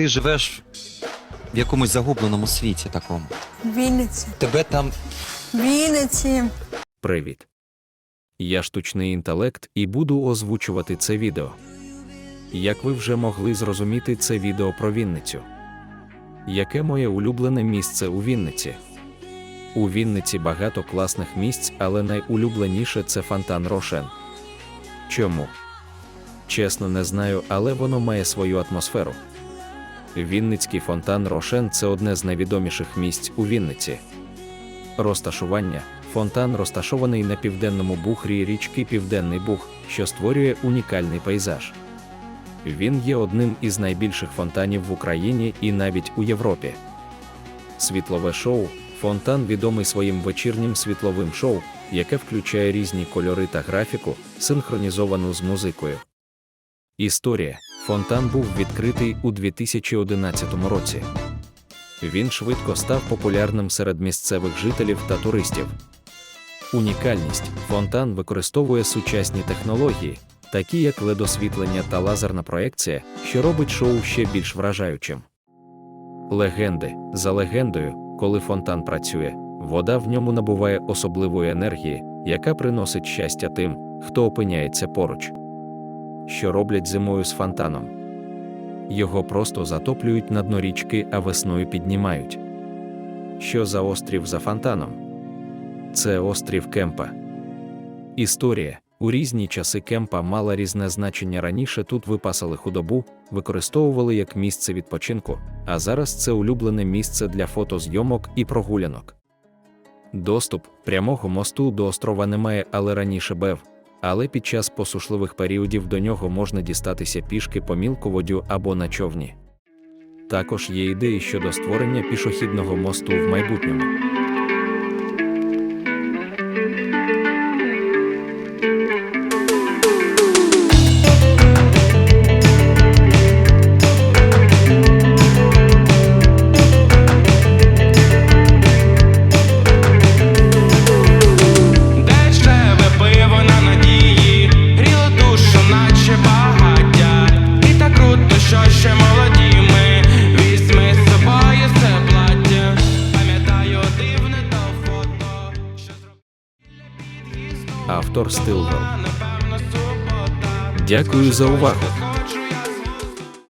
ти живеш в якомусь загубленому світі такому. Вінниці. Тебе там Вінниці. Привіт. Я штучний інтелект і буду озвучувати це відео. Як ви вже могли зрозуміти, це відео про Вінницю. Яке моє улюблене місце у Вінниці? У Вінниці багато класних місць, але найулюбленіше це фонтан Рошен. Чому? Чесно, не знаю, але воно має свою атмосферу. Вінницький фонтан Рошен це одне з найвідоміших місць у Вінниці. Розташування фонтан розташований на південному бухрі річки Південний Буг, що створює унікальний пейзаж. Він є одним із найбільших фонтанів в Україні і навіть у Європі. Світлове шоу фонтан відомий своїм вечірнім світловим шоу, яке включає різні кольори та графіку, синхронізовану з музикою. Історія фонтан був відкритий у 2011 році. Він швидко став популярним серед місцевих жителів та туристів. Унікальність фонтан використовує сучасні технології, такі як ледосвітлення та лазерна проекція, що робить шоу ще більш вражаючим. Легенди за легендою, коли фонтан працює, вода в ньому набуває особливої енергії, яка приносить щастя тим, хто опиняється поруч. Що роблять зимою з фонтаном? Його просто затоплюють на дно річки, а весною піднімають. Що за острів за фонтаном? Це острів Кемпа. Історія у різні часи Кемпа мала різне значення. Раніше тут випасали худобу, використовували як місце відпочинку, а зараз це улюблене місце для фотозйомок і прогулянок. Доступ прямого мосту до острова немає, але раніше бев. Але під час посушливих періодів до нього можна дістатися пішки по мілководю або на човні. Також є ідеї щодо створення пішохідного мосту в майбутньому. Автор Стилвел. Дякую за увагу.